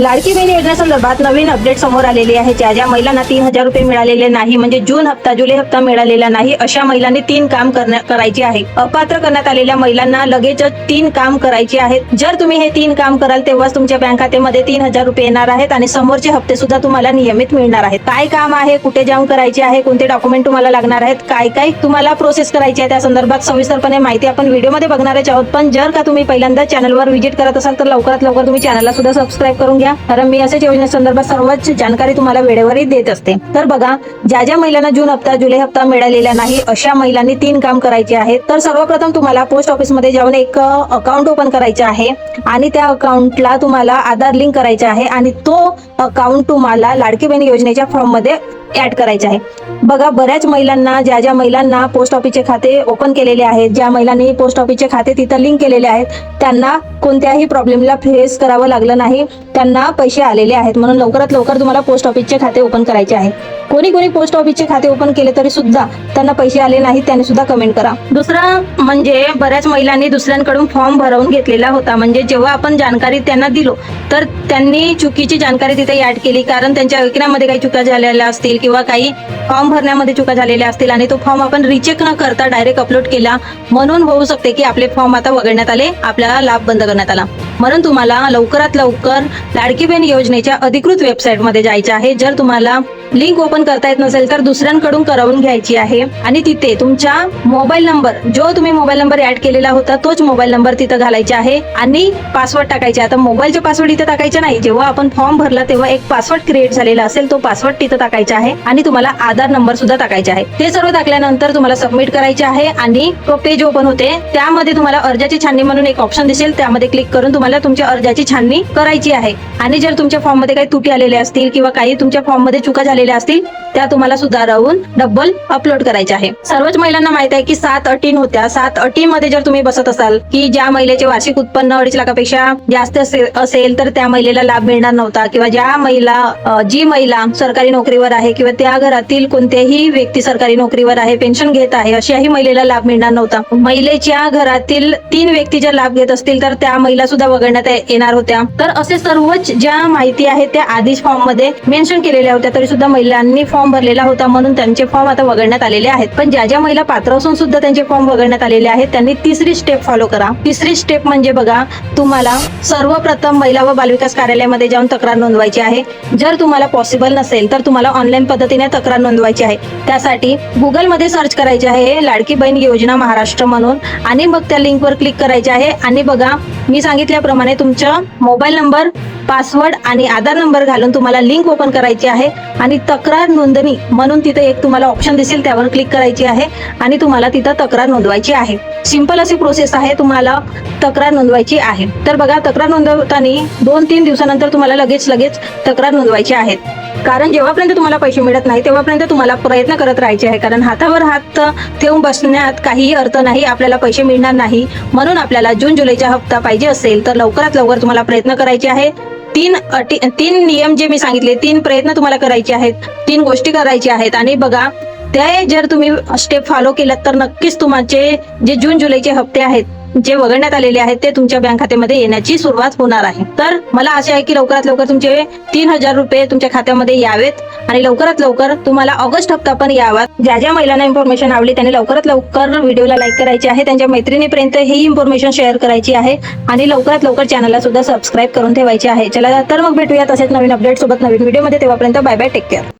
लाडकी बहीण योजनेसंदर्भात नवीन अपडेट समोर आलेली आहे. ज्या ज्या महिलांना तीन हजार रुपये मिळालेले नाही म्हणजे जून हप्ता जुलै हप्ता मिळालेला नाही अशा महिलांनी तीन काम करण्या- करायचे आहे. अपात्र करण्यात आलेल्या महिलांना लगेचच तीन काम करायचे आहेत जर तुम्ही हे तीन काम कराल तेव्हाच तुमच्या बँक खात्यामध्ये तीन हजार रुपये येणार आहेत आणि समोरचे हप्ते सुद्धा तुम्हाला नियमित मिळणार आहेत. काय काम आहे कुठे जाऊन करायचे आहे कोणते डॉक्युमेंट तुम्हाला लागणार आहेत काय काय तुम्हाला प्रोसेस करायची आहे त्या संदर्भात सविस्तरपणे माहिती आपण व्हिडिओमध्ये बघणारच आहोत. पण जर का तुम्ही पहिल्यांदा चॅनलवर व्हिजिट करत असाल तर लवकरात लवकर तुम्ही चॅनलला सुद्धा सबस्क्राईब करून घ्या. कारण मी अशाच योजनेसंदर्भात सर्वच जानकारी तुम्हाला वेळेवरही देत असते. तर बघा ज्या ज्या महिलांना जून हप्ता जुलै हप्ता मिळालेला नाही अशा महिलांनी तीन काम करायचे आहेत. तर सर्वप्रथम तुम्हाला पोस्ट ऑफिसमध्ये जाऊन एक अकाउंट ओपन करायचे आहे. आणि त्या अकाउंटला तुम्हाला आधार लिंक करायचे आहे. आणि तो अकाउंट तुम्हाला लाडकी बहीण योजनेच्या फॉर्ममध्ये ऍड करायचे आहे. बघा बऱ्याच महिलांना ज्या ज्या महिलांना पोस्ट ऑफिसचे खाते ओपन केलेले आहेत ज्या महिलांनी पोस्ट ऑफिसचे खाते तिथं लिंक केलेले आहेत त्यांना कोणत्याही प्रॉब्लेमला फेस करावं लागलं नाही. त्यांना पैसे आलेले आहेत. म्हणून लवकरात लवकर तुम्हाला पोस्ट ऑफिसचे खाते ओपन करायचे आहे. कोणी कोणी पोस्ट ऑफिसचे खाते ओपन केले तरी सुद्धा त्यांना पैसे आले नाहीत त्याने सुद्धा कमेंट करा. दुसरं म्हणजे बऱ्याच महिलांनी दुसऱ्यांकडून फॉर्म भरवून घेतलेला होता. म्हणजे जेव्हा आपण जानकारी त्यांना दिलो तर त्यांनी चुकीची जानकारी तिथे ऍड केली. कारण त्यांच्या ऐकण्यामध्ये काही चुका झालेल्या असतील किंवा काही फॉर्म भरण्यामध्ये चुका झालेल्या असतील आणि तो फॉर्म आपण रिचेक न करता डायरेक्ट अपलोड केला. म्हणून होऊ शकते की आपले फॉर्म आता वगळण्यात आले आपल्याला लाभ बंद करण्यात आला. म्हणून तुम्हाला लवकरात लवकर लाडकी बहीण योजनेच्या अधिकृत वेबसाईटमध्ये जायचे आहे. जर तुम्हाला लिंक ओपन करता येत नसेल तर दुसऱ्यांकडून करवून घ्यायची आहे. आणि तिथे तुमचा मोबाईल नंबर जो तुम्ही मोबाईल नंबर ऍड केलेला होता तोच मोबाईल नंबर तिथं घालायचा आहे. आणि पासवर्ड टाकायचे आता मोबाईलचे पासवर्ड इथं टाकायचे नाही. जेव्हा आपण फॉर्म भरला तेव्हा एक पासवर्ड क्रिएट झालेला असेल तो पासवर्ड तिथं टाकायचा आहे. आणि तुम्हाला आधार नंबर सुद्धा टाकायचा आहे. ते सर्व टाकल्यानंतर तुम्हाला सबमिट करायचे आहे. आणि तो पेज ओपन होते. त्यामध्ये तुम्हाला अर्जाची छाननी म्हणून एक ऑप्शन दिसेल. त्यामध्ये क्लिक करून तुम्हाला तुमच्या अर्जाची छाननी करायची आहे. आणि जर तुमच्या फॉर्ममध्ये काही तुटी आलेले असतील किंवा काही तुमच्या फॉर्ममध्ये चुका झालेल्या असतील त्या तुम्हाला सुधारवून डबल अपलोड करायचे आहे. सर्वच महिलांना माहीत आहे की सात अटीन होत्या. सात अटीमध्ये जर तुम्ही बसत असाल की ज्या महिलेचे वार्षिक उत्पन्न अडीच लाखापेक्षा जास्त असेल तर त्या महिलेला लाभ मिळणार नव्हता. किंवा ज्या महिला जी महिला सरकारी नोकरीवर आहे किंवा त्या घरातील कोणत्याही व्यक्ती सरकारी नोकरीवर आहे पेन्शन घेत आहे अशाही महिलेला लाभ मिळणार नव्हता. महिलेच्या घरातील तीन व्यक्ती जर लाभ घेत असतील तर त्या महिला सुद्धा वगळण्यात येणार होत्या. तर असे सर्वच ज्या माहिती आहे त्या आधीच फॉर्ममध्ये मेन्शन केलेल्या होत्या. तरी सुद्धा महिलांनी फॉर्म भरलेला होता म्हणून त्यांचे फॉर्म आता वगळण्यात आलेले आहेत. पण ज्या ज्या महिला पात्र असून सुद्धा त्यांचे फॉर्म वगळण्यात आलेले आहेत त्यांनी तिसरी स्टेप फॉलो करा. तिसरी स्टेप म्हणजे बघा तुम्हाला सर्वप्रथम महिला व बालविकास कार्यालयामध्ये जाऊन तक्रार नोंदवायची आहे. जर तुम्हाला पॉसिबल नसेल तर तुम्हाला ऑनलाईन पद्धतीने तक्रार नोंदवायची आहे. त्यासाठी गुगलमध्ये सर्च करायचे आहे लाडकी बहीण योजना महाराष्ट्र म्हणून. आणि मग त्या लिंकवर क्लिक करायचे आहे. आणि बघा मी सांगितल्याप्रमाणे तुमचा मोबाईल नंबर पासवर्ड आणि आधार नंबर घालून तुम्हाला लिंक ओपन करायची आहे आणि तक्रार नोंदणी म्हणून तिथे एक तुम्हाला ऑप्शन दिसेल त्यावर क्लिक करायची आहे आणि तुम्हाला तिथं तक्रार नोंदवायची आहे. सिंपल अशी प्रोसेस आहे तुम्हाला तक्रार नोंदवायची आहे. तर बघा तक्रार नोंदवताना दोन तीन दिवसानंतर तुम्हाला लगेच लगेच तक्रार नोंदवायची आहेत कारण जेव्हापर्यंत तुम्हाला पैसे मिळत नाही तेव्हापर्यंत तुम्हाला प्रयत्न करत राहायचे आहे. कारण हातावर हात ठेवून बसण्यात काहीही अर्थ नाही आपल्याला पैसे मिळणार नाही. म्हणून आपल्याला जून जुलैचा हप्ता पाहिजे असेल तर लवकरात लवकर तुम्हाला प्रयत्न करायचे आहे. तीन अटी तीन नियम जे मी सांगितले तीन प्रयत्न तुम्हाला करायचे आहेत. तीन गोष्टी करायच्या आहेत. आणि बघा ते जर तुम्ही स्टेप फॉलो केलात तर नक्कीच तुमचे जे जून जुलैचे हप्ते आहेत जे वगळण्यात आलेले आहेत ते तुमच्या बँक खात्यामध्ये येण्याची सुरुवात होणार आहे. तर मला आशा आहे की लवकरात लवकर तुमचे तीन हजार रुपये तुमच्या खात्यामध्ये यावेत आणि लवकरात लवकर तुम्हाला ऑगस्ट हप्ता पण यावा. ज्या ज्या महिलांना इन्फॉर्मेशन आवडली त्यांनी लवकरात लवकर व्हिडिओला लाईक करायची आहे. त्यांच्या मैत्रिणीपर्यंत ही इन्फॉर्मेशन शेअर करायची आहे आणि लवकरात लवकर चॅनलला सुद्धा सबस्क्राईब करून ठेवायचे आहे. चला तर मग भेटूया तसेच नवीन अपडेट सोबत नवीन व्हिडिओमध्ये तेव्हापर्यंत बाय बाय टेक केअर